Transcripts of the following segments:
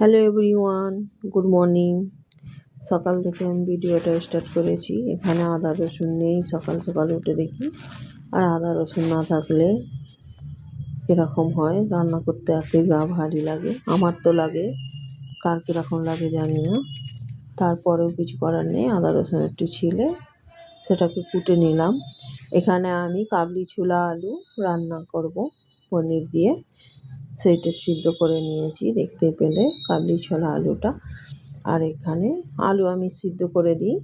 Hello everyone, good morning. সকাল থেকে আমি ভিডিওটা স্টার্ট করেছি। এখানে আদা, রসুন নেই। সকাল সকাল উঠে দেখি, আর আদা, রসুন না থাকলে কীরকম হয়? রান্না করতে এতই গা ভারী লাগে। আমার তো লাগে। কার কীরকম লাগে জানি না। তারপরেও কিছু করার নেই। আদা, রসুন একটু ছিলে, সেটাকে কুটে নিলাম। এখানে আমি কাবলি ছোলা আলু রান্না করব পনির দিয়ে। সেইটা সিদ্ধ করে নিয়েছি, দেখতে পেলে কাবলি ছোলা আলুটা। আর এখানে আলু আমি সিদ্ধ করে দিই।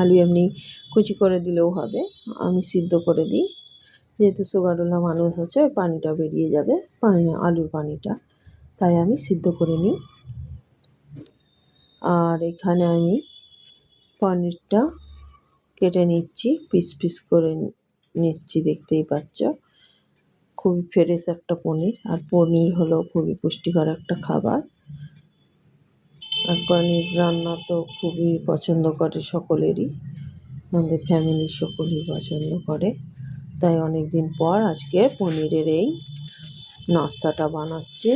আলু এমনি কুচি করে দিলেও হবে, আমি সিদ্ধ করে দিই। যেহেতু সুগারওয়ালা মানুষ আছে, ওই পানিটা বেরিয়ে যাবে, পানি, আলুর পানিটা। তাই আমি সিদ্ধ করে নিই। আর এখানে আমি পনিরটা কেটে নিচ্ছি, পিস পিস করে নিচ্ছি, দেখতেই পাচ্ছ। খুবই ফ্রেশ একটা পনির আর পনির হলো খুবই পুষ্টিকর একটা খাবার। আর পনির রান্না তো খুবই পছন্দ করে সকলেরই, আমাদের ফ্যামিলির সকলেই পছন্দ করে। তাই অনেক দিন পর আজকে পনিরের এই নাস্তাটা বানাচ্ছি।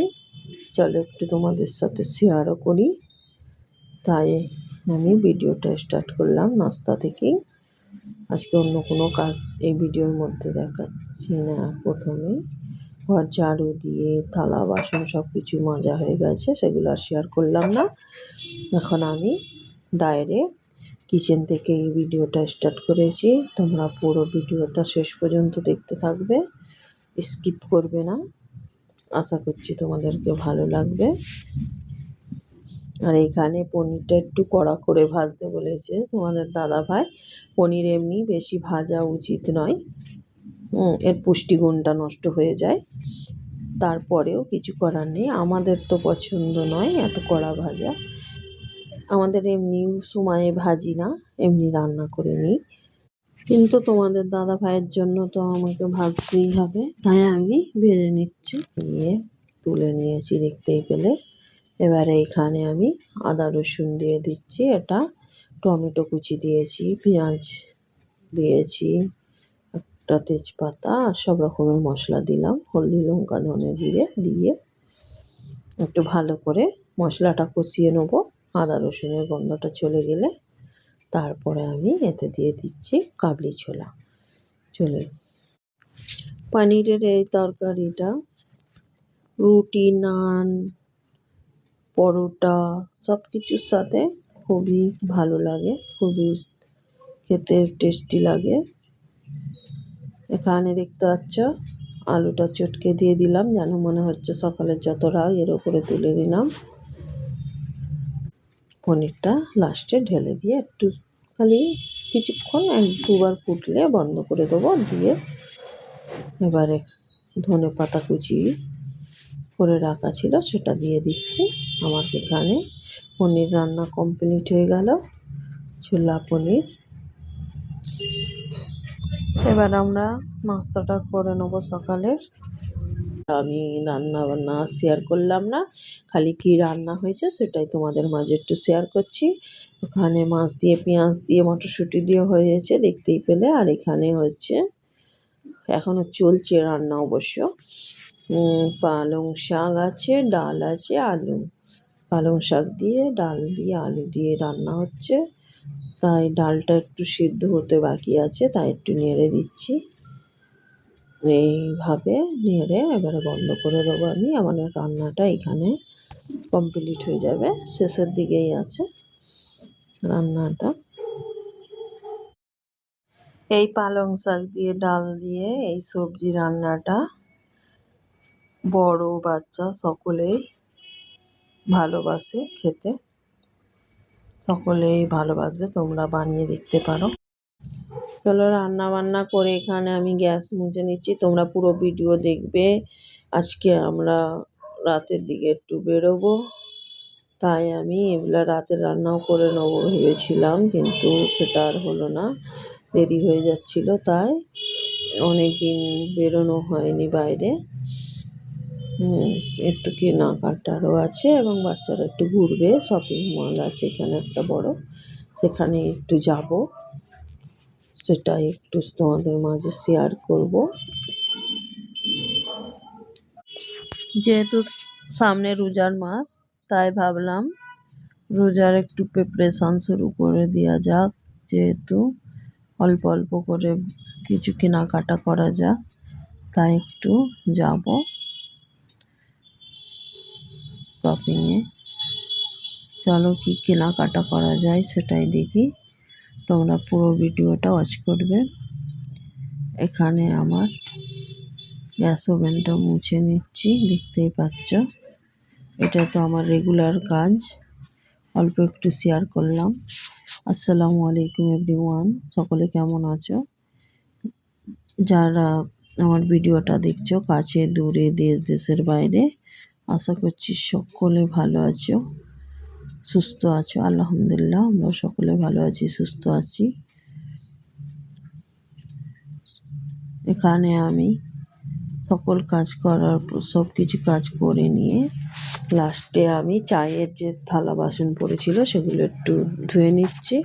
চলো একটু তোমাদের সাথে শেয়ারও করি। তাই আমি ভিডিওটা স্টার্ট করলাম নাস্তা থেকেই। আজকে অন্য কোনো কাজ এই ভিডিওর মধ্যে দেখাচ্ছি না। প্রথমেই ঘর ঝাড়ু দিয়ে, থালা, বাসন সব কিছু মাজা হয়ে গেছে, সেগুলো আর শেয়ার করলাম না। এখন আমি ডাইরেক্ট কিচেন থেকে এই ভিডিওটা স্টার্ট করেছি। তোমরা পুরো ভিডিওটা শেষ পর্যন্ত দেখতে থাকবে স্কিপ করবে না। আশা করছি তোমাদেরকে ভালো লাগবে। আর এইখানে পনিরটা একটু কড়া করে ভাজতে বলেছে তোমাদের দাদা ভাই পনির এমনি বেশি ভাজা উচিত নয়। এর পুষ্টিগুণটা নষ্ট হয়ে যায়। তারপরেও কিছু করার নেই। আমাদের তো পছন্দ নয় এত কড়া ভাজা। আমাদের এমনি সময়ে ভাজি না, এমনি রান্না করে নিই। কিন্তু তোমাদের দাদা ভাইয়ের জন্য তো আমাকে ভাজতেই হবে। তাই আমি ভেজে নিচ্ছি। নিয়ে তুলে নিয়েছি দেখতেই পেলে। এবারে এখানে আমি আদা রসুন দিয়ে দিচ্ছি এটা টমেটো কুচি দিয়েছি, পেঁয়াজ দিয়েছি, একটা তেজপাতা আর সব রকমের মশলা দিলাম, হলদি, লঙ্কা, ধনে জিরে দিয়ে একটু ভালো করে মশলাটা কষিয়ে নেব। আদা রসুনের গন্ধটা চলে গেলে তারপরে আমি এতে দিয়ে দিচ্ছি কাবলি ছোলা। চলে পনিরের এই তরকারিটা রুটি, নান পরোটা সব কিছুর সাথে খুবই ভালো লাগে, খুবই খেতে টেস্টি লাগে। এখানে দেখতে পাচ্ছ, আলুটা চটকে দিয়ে দিলাম, যেন মনে হচ্ছে সকালের যত রাগ, এর ওপরে তুলে দিলাম পনিরটা লাস্টে ঢেলে দিয়ে একটু খালি কিছুক্ষণ এক দুবার ফুটলে বন্ধ করে দেবো, দিয়ে এবারে ধনে পাতা কুচি করে রাখা ছিল, সেটা দিয়ে দিচ্ছি। আমার এখানে পনির রান্না কমপ্লিট হয়ে গেল। ছোলা পনির। এবার আমরা নাস্তাটা করে নেব সকালের। আমি রান্না বান্না শেয়ার করলাম না। খালি কি রান্না হয়েছে সেটাই তোমাদের মাঝে একটু শেয়ার করছি। ওখানে মাছ দিয়ে, পেঁয়াজ দিয়ে, মটরশুঁটি দিয়ে হয়েছে দেখতেই পেলে। আর এখানে হচ্ছে এখনও চলছে রান্না অবশ্য। পালং শাক আছে, ডাল আছে, আলু। পালং শাক দিয়ে, ডাল দিয়ে, আলু দিয়ে রান্না হচ্ছে। তাই ডালটা একটু সিদ্ধ হতে বাকি আছে, তাই একটু নেড়ে দিচ্ছি। এইভাবে নেড়ে এবারে বন্ধ করে দেবো আমি। আমার রান্নাটা এখানে কমপ্লিট হয়ে যাবে, শেষের দিকেই আছে রান্নাটা। এই পালং শাক দিয়ে, ডাল দিয়ে এই সবজি রান্নাটা বড় বাচ্চা সকলেই ভালোবাসে খেতে। সকলেই ভালোবাসবে, তোমরা বানিয়ে দেখতে পারো। চলো রান্না বান্না করে এখানে আমি গ্যাস মুছে নিচ্ছি। তোমরা পুরো ভিডিও দেখবে। আজকে আমরা রাতের দিকে একটু বেরোবো। তাই আমি এগুলা রাতের রান্নাও করে নেব ভেবেছিলাম, কিন্তু সেটা আর হলো না। দেরি হয়ে যাচ্ছিল, তাই অনেক দিন বেরোনো হয়নি বাইরে। একটু কেনাকাটারও আছে এবং বাচ্চারা একটু ঘুরবে শপিং মল আছে এখানে একটা বড়, সেখানে একটু যাব। সেটাই একটু তোমাদের মাঝে শেয়ার করব। যেহেতু সামনে রোজার মাস, তাই ভাবলাম রোজার একটু প্রিপারেশন শুরু করে দেওয়া যাক, যেহেতু অল্প অল্প করে কিছু কেনাকাটা করা যাক, তাই একটু যাব। শপিংয়ে চলো কি কেনাকাটা করা যায় সেটাই দেখি। তোমরা পুরো ভিডিওটা ওয়াচ করবে। এখানে আমার গ্যাস ওভেনটা মুছে নিচ্ছি, দেখতেই পাচ্ছ। এটা তো আমার রেগুলার কাজ। অল্প একটু শেয়ার করলাম। আসসালামু আলাইকুম এভরিওয়ান সকলে কেমন আছো? যারা আমার ভিডিওটা দেখছ, কাছে, দূরে, দেশ, দেশের বাইরে আশা করছি সকলে ভালো আছো, সুস্থ আছো। আলহামদুলিল্লাহ আমরা সকলে ভালো আছি, সুস্থ আছি। এখানে আমি সকল কাজ করার, সব কিছু কাজ করে নিয়ে লাস্টে আমি চায়ের যে থালা বাসন পড়েছিল সেগুলো একটু ধুয়ে নিচ্ছি।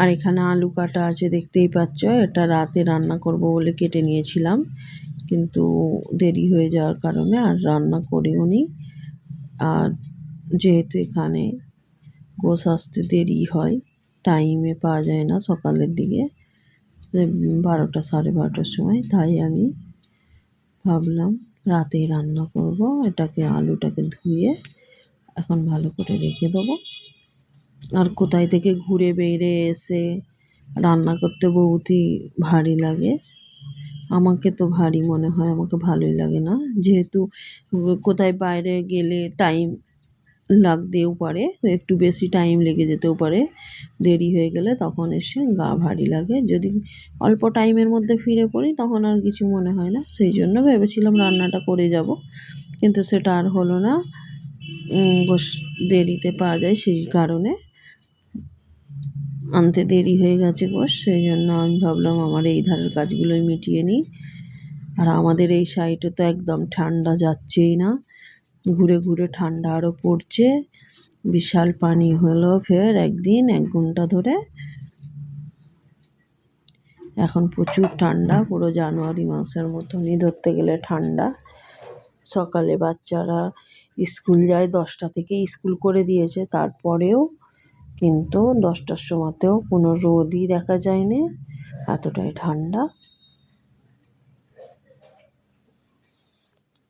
আর এখানে আলু কাটা আছে, দেখতেই পাচ্ছ। এটা রাতে রান্না করব বলে কেটে নিয়েছিলাম। কিন্তু দেরি হয়ে যাওয়ার কারণে আর রান্না করিও নি। আর যেহেতু এখানে গোস আসতে দেরি হয় টাইমে পাওয়া যায় না সকালের দিকে। বারোটা সাড়ে বারোটার সময়। তাই আমি ভাবলাম রাতেই রান্না করব। এটাকে আলুটাকে ধুয়ে এখন ভালো করে রেখে দেবো। আর কোথায় থেকে ঘুরে বেড়ে এসে রান্না করতে বহুতই ভারী লাগে। আমাকে তো ভারী মনে হয়, আমাকে ভালোই লাগে না। যেহেতু কোথায় বাইরে গেলে টাইম লাগতেও পারে, একটু বেশি টাইম লেগে যেতেও পারে, দেরি হয়ে গেলে তখন এসে গা ভারী লাগে। যদি অল্প টাইমের মধ্যে ফিরে পড়ি তখন আর কিছু মনে হয় না। সেই জন্য ভেবেছিলাম রান্নাটা করে যাব, কিন্তু সেটা আর হলো না। দেরিতে পাওয়া যায় সেই কারণে। আনতে দেরি হয়ে গেছে গোস সেই জন্য আমি ভাবলাম আমার এই ধারের কাজগুলোই মিটিয়ে নিই। আর আমাদের এই সাইডে তো একদম ঠান্ডা যাচ্ছেই না, ঘুরে ঘুরে ঠান্ডা আরও পড়ছে। বিশাল পানি হলো ফের একদিন, এক ঘণ্টা ধরে। এখন প্রচুর ঠান্ডা, পুরো জানুয়ারি মাসের মতনই ধরতে গেলে ঠান্ডা। সকালে বাচ্চারা স্কুল যায়, দশটা থেকে স্কুল করে দিয়েছে, তারপরেও কিন্তু দশটার সময়তেও কোনো রোদই দেখা যায়নি। এতটাই ঠান্ডা।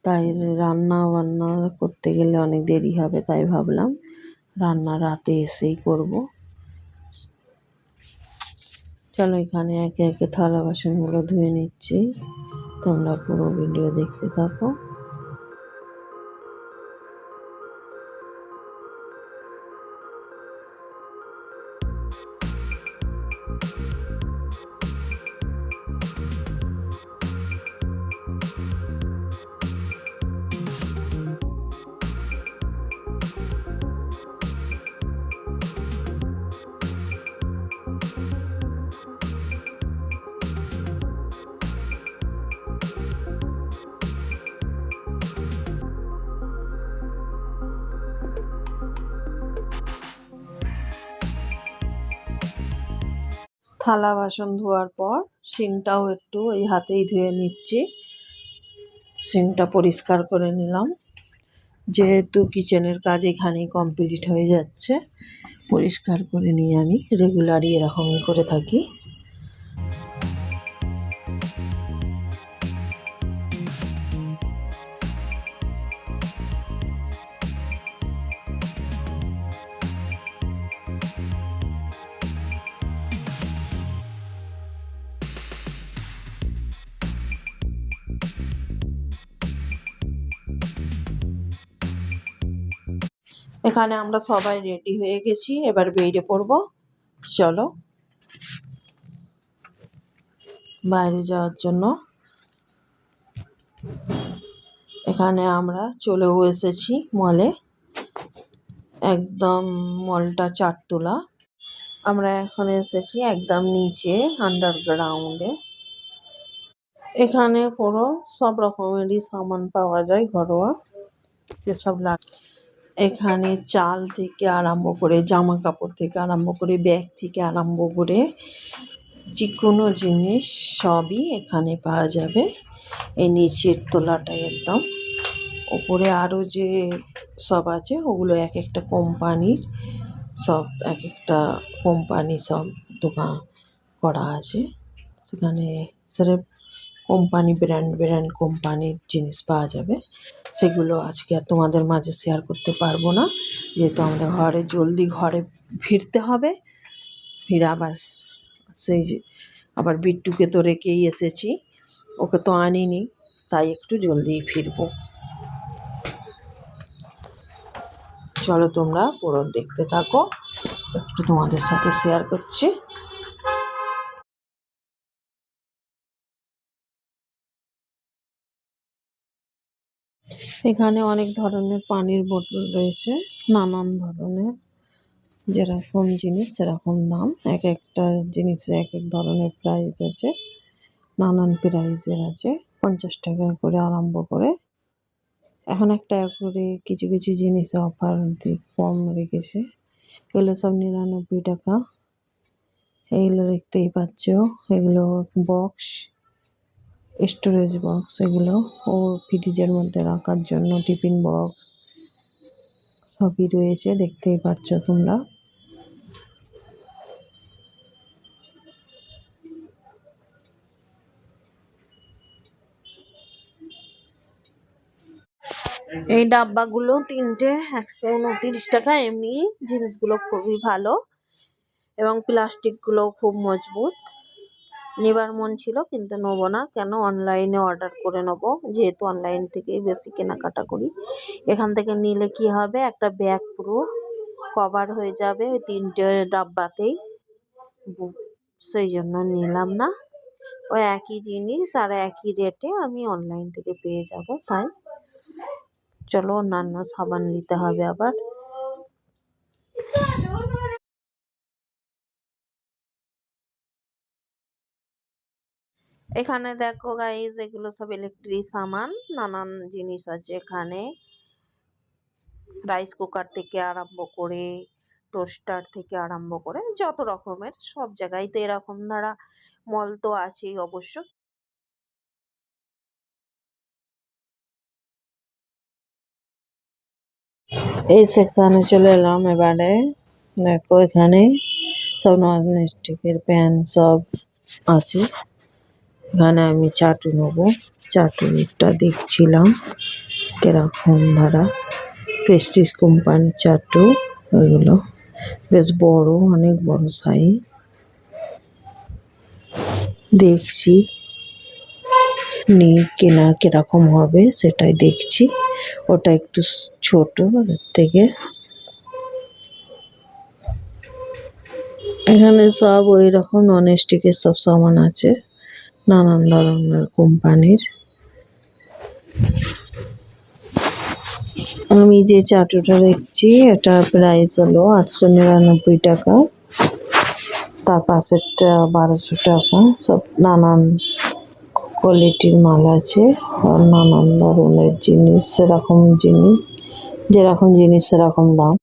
তাই রান্না বান্না করতে গেলে অনেক দেরি হবে তাই ভাবলাম রান্না রাতে এসেই করব। চলো এখানে একে একে থালা বাসনগুলো ধুয়ে নিচ্ছি। তোমরা পুরো ভিডিও দেখতে থাকো। থালা বাসন ধোয়ার পর সিংটাও একটু এই হাতেই ধুয়ে নিচ্ছি। সিংটা পরিষ্কার করে নিলাম। যেহেতু কিচেনের কাজ এখানেই কমপ্লিট হয়ে যাচ্ছে, পরিষ্কার করে নিয়ে আমি। রেগুলারই এরকমই করে থাকি। এখানে আমরা সবাই রেডি হয়ে গেছি, এবার বেরিয়ে পড়ব। চলো। বাইরে যাওয়ার জন্য। এখানে আমরা চলেও এসেছি মলে একদম মলটা চারতলা। আমরা এখন এসেছি একদম নিচে আন্ডারগ্রাউন্ডে এখানে পুরো সব রকমেরই সামান পাওয়া যায় ঘরোয়া। যেসব লাগে এখানে চাল থেকে আরম্ভ করে জামা কাপড় থেকে আরম্ভ করে ব্যাগ থেকে আরম্ভ করে যে কোনো জিনিস সবই এখানে পাওয়া যাবে। এই নিচের তলাটায় একদম। ওপরে আরও যে সব আছে, ওগুলো এক একটা কোম্পানির সব, এক একটা কোম্পানি সব দোকান করা আছে। সেখানে স্রেফ কোম্পানি, ব্র্যান্ড ব্র্যান্ড কোম্পানির জিনিস পাওয়া যাবে। সেগুলো আজকে আর তোমাদের মাঝে শেয়ার করতে পারব না। যেহেতু আমাদের ঘরে, জলদি ঘরে ফিরতে হবে। ফিরে আবার সেই যে, আবার বিট্টুকে তো রেখেই এসেছি। ওকে তো আনিনি, তাই একটু জলদিই ফিরবো। চলো তোমরা পুরো দেখতে থাকো। একটু তোমাদের সাথে শেয়ার করছি। এখানে অনেক ধরনের পানির বোতল রয়েছে, নানান ধরনের। যেরকম জিনিস, সেরকম দাম। এক একটা জিনিসে এক এক ধরনের প্রাইস আছে, নানান প্রাইজের আছে। পঞ্চাশ টাকা করে আরম্ভ করে। এখন একটা করে কিছু কিছু জিনিস অফার কম রেখেছে। এগুলো সব নিরানব্বই টাকা। এইগুলো দেখতেই পাচ্ছ, এগুলো বক্স স্টোরেজ বক্স এগুলো ও ফ্রিজের মধ্যে রাখার জন্য টিফিন বক্স সবই রয়েছে, দেখতেই পাচ্ছ তোমরা। এই ডাব্বাগুলো তিনটে, একশো উনত্রিশ টাকা, এমনি জিনিসগুলো খুবই ভালো। এবং প্লাস্টিকগুলো খুব মজবুত। নেবার মন ছিল, কিন্তু নেব না। কেন? অনলাইনে অর্ডার করে নেব। যেহেতু অনলাইন থেকেই বেশি কেনাকাটা করি। এখান থেকে নিলে কি হবে? একটা ব্যাগ পুরো কভার হয়ে যাবে ওই তিনটে ডাব্বাতেই। সেই জন্য নিলাম না। ওই একই জিনিস আর একই রেটে আমি অনলাইন থেকে পেয়ে যাব, তাই। চলো অন্যান্য সাবান নিতে হবে আবার। এখানে দেখো গাইজ এগুলো সব ইলেকট্রিক সামান, নানান জিনিস আছে এখানে। রাইস কুকার থেকে আরম্ভ করে টোস্টার থেকে আরম্ভ করে, যত রকমের, সব জায়গায় তো এরকম ধারা মল তো আছেই অবশ্য। এই সেকশনে চলে এলাম এবারে। দেখো এখানে সব নন স্টিকের প্যান সব আছে। এখানে আমি চাটু নেব। চাটুটা দেখছিলাম। কীরকম ধারা। প্রেস্টিজ কোম্পানির চাটু। ওইগুলো বেশ বড়, অনেক বড় সাইজ দেখছি নি কেনা কীরকম হবে সেটাই দেখছি। ওটা একটু ছোট থেকে। এখানে সব ওই রকম নন স্টিকের সব সামান আছে। নানান ধরনের কোম্পানির। আমি যে চাটুটা দেখছি, এটা প্রাইস হলো আটশো নিরানব্বই টাকা। তার পাশেরটা বারোশো টাকা। সব নানান কোয়ালিটির মাল আছে আর নানান ধরনের জিনিস, সেরকম জিনিস, যেরকম জিনিস, সেরকম দাম।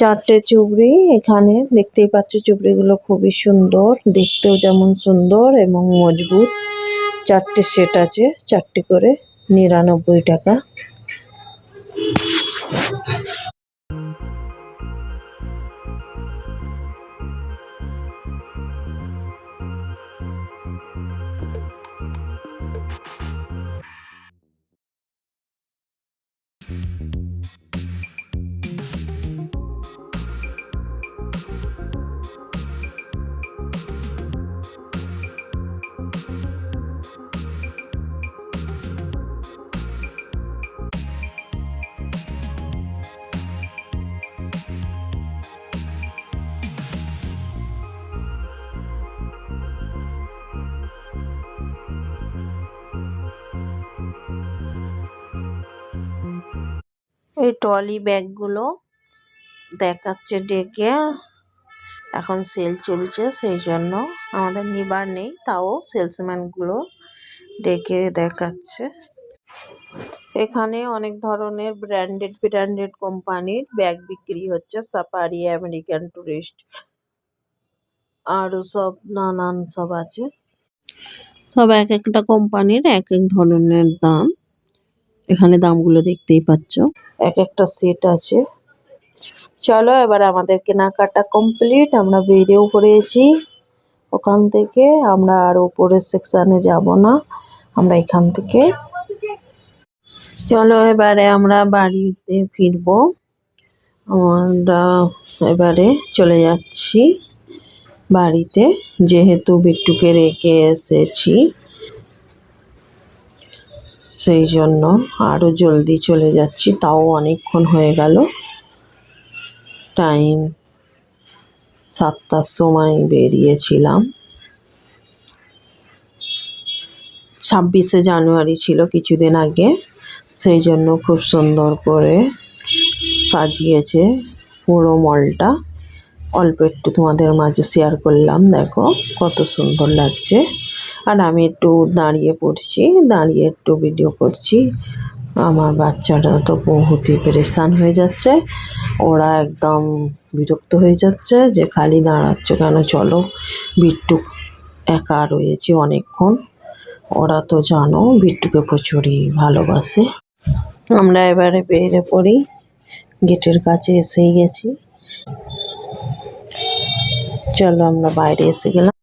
চারটে চুবড়ি এখানে, দেখতেই পাচ্ছ চুবড়িগুলো খুবই সুন্দর, দেখতেও যেমন সুন্দর এবং মজবুত। চারটে সেট আছে, চারটে করে নিরানব্বই টাকা। এই ট্রলি ব্যাগগুলো দেখাচ্ছে ডেকে। এখন সেল চলছে, সেই জন্য আমাদের নিবার নেই, তাও সেলসম্যানগুলো ডেকে দেখাচ্ছে। এখানে অনেক ধরনের ব্র্যান্ডেড ব্র্যান্ডেড কোম্পানির ব্যাগ বিক্রি হচ্ছে সাফারি আমেরিকান টুরিস্ট আরও সব, নানান সব আছে। সব এক একটা কোম্পানির এক এক ধরনের দাম। এখানে দামগুলো দেখতেই পাচ্ছ। এক একটা সেট আছে। চলো এবার আমাদের কেনাকাটা কমপ্লিট আমরা বেরিয়েও পড়েছি। ওখান থেকে আমরা আর উপরের সেকশনে যাব না। আমরা এখান থেকে। চলো এবারে আমরা বাড়িতে ফিরবো। আমরা এবারে চলে যাচ্ছি বাড়িতে, যেহেতু বিট্টুকে রেখে এসেছি। সেই জন্য আরও জলদি চলে যাচ্ছি, তাও অনেকক্ষণ হয়ে গেল। টাইম সাতটার সময় বেরিয়েছিলাম। ছাব্বিশে জানুয়ারি ছিল কিছুদিন আগে, সেই জন্য খুব সুন্দর করে সাজিয়েছে পুরো মলটা। অল্প একটু তোমাদের মাঝে শেয়ার করলাম, দেখো কত সুন্দর লাগছে। আর আমি একটু দাঁড়িয়ে পড়ছি, দাঁড়িয়ে একটু ভিডিও করছি। আমার বাচ্চারা তো বহুতই পরেশান হয়ে যাচ্ছে। ওরা একদম বিরক্ত হয়ে যাচ্ছে যে, খালি দাঁড়াচ্ছ কেন? চলো। বিট্টু একা রয়েছে অনেকক্ষণ। ওরা তো জানো, বিট্টুকে প্রচুরই ভালোবাসে। আমরা এবারে বেরিয়ে পড়ি। গেটের কাছে এসেই গেছি। চলো আমরা বাইরে এসে গেলাম।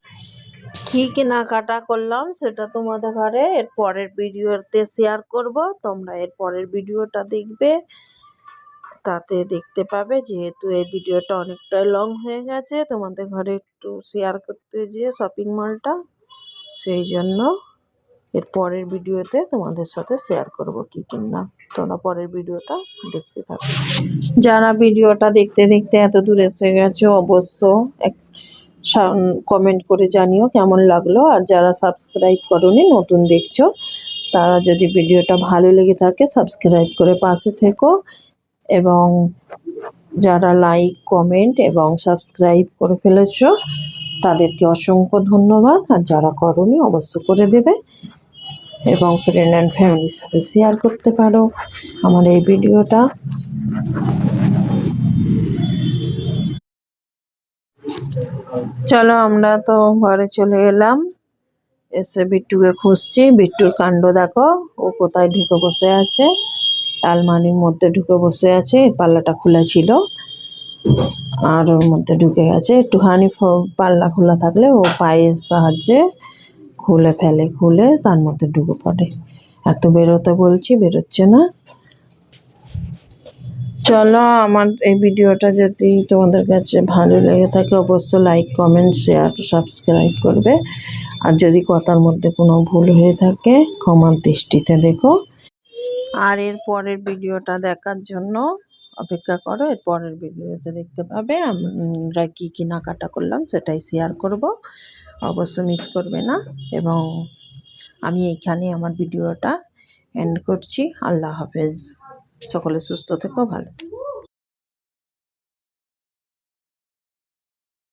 কি কেনাকাটা করলাম সেটা তোমাদের ঘরে। এর পরের ভিডিওতে শেয়ার করব। তোমরা এর পরের ভিডিওটা দেখবে। তাতে দেখতে পাবে যেহেতু এই ভিডিওটা অনেকটাই লং হয়ে গেছে, তোমাদের ঘরে একটু শেয়ার করতে যেয়ে শপিং মলটা সেই জন্য এর পরের ভিডিওতে তোমাদের সাথে শেয়ার করব কি কিনলাম। তোমরা পরের ভিডিওটা দেখতে থাকো। যারা ভিডিওটা দেখতে দেখতে এত দূর এসে গেছো, অবশ্য এক কমেন্ট করে জানিও কেমন লাগল। আর যারা সাবস্ক্রাইব করনি, নতুন দেখছ, তারা যদি ভিডিওটা ভালো লেগে থাকে সাবস্ক্রাইব করে পাশে থেকো। এবং যারা লাইক কমেন্ট এবং সাবস্ক্রাইব করে ফেলেছো, তাদেরকে অসংখ্য ধন্যবাদ। আর যারা করনি, অবশ্য করে দেবে। এবং ফ্রেন্ড অ্যান্ড ফ্যামিলির সাথে শেয়ার করতে পারো। আমার এই ভিডিওটা। চলো, আমরা তো ঘরে চলে এলাম। এসে বিট্টুকে খুঁজছি। বিট্টুর কাণ্ড দেখো, ও কোথায় ঢুকে বসে আছে। আলমারির মধ্যে ঢুকে বসে আছে পাল্লাটা খোলা ছিল। আর ওর মধ্যে ঢুকে গেছে। একটুখানি পাল্লা খোলা থাকলে ও পায়ের সাহায্যে খুলে ফেলে, খুলে তার মধ্যে ঢুকে পড়ে। এত বেরোতে বলছি, বেরোচ্ছে না। চলো আমার এই ভিডিওটা যদি তোমাদের কাছে ভালো লেগে থাকে, অবশ্যই লাইক কমেন্ট শেয়ার সাবস্ক্রাইব করবে। আর যদি কথার মধ্যে কোনো ভুল হয়ে থাকে, ক্ষমার দৃষ্টিতে দেখো। আর এর পরের ভিডিওটা দেখার জন্য অপেক্ষা করো। এর পরের ভিডিওতে দেখতে পাবে আমরা কী কেনাকাটা করলাম, সেটাই শেয়ার করব। অবশ্য মিস করবে না। এবং আমি এইখানে আমার ভিডিওটা এন্ড করছি। আল্লাহ হাফেজ। সকলে সুস্থ থেকো ভালো।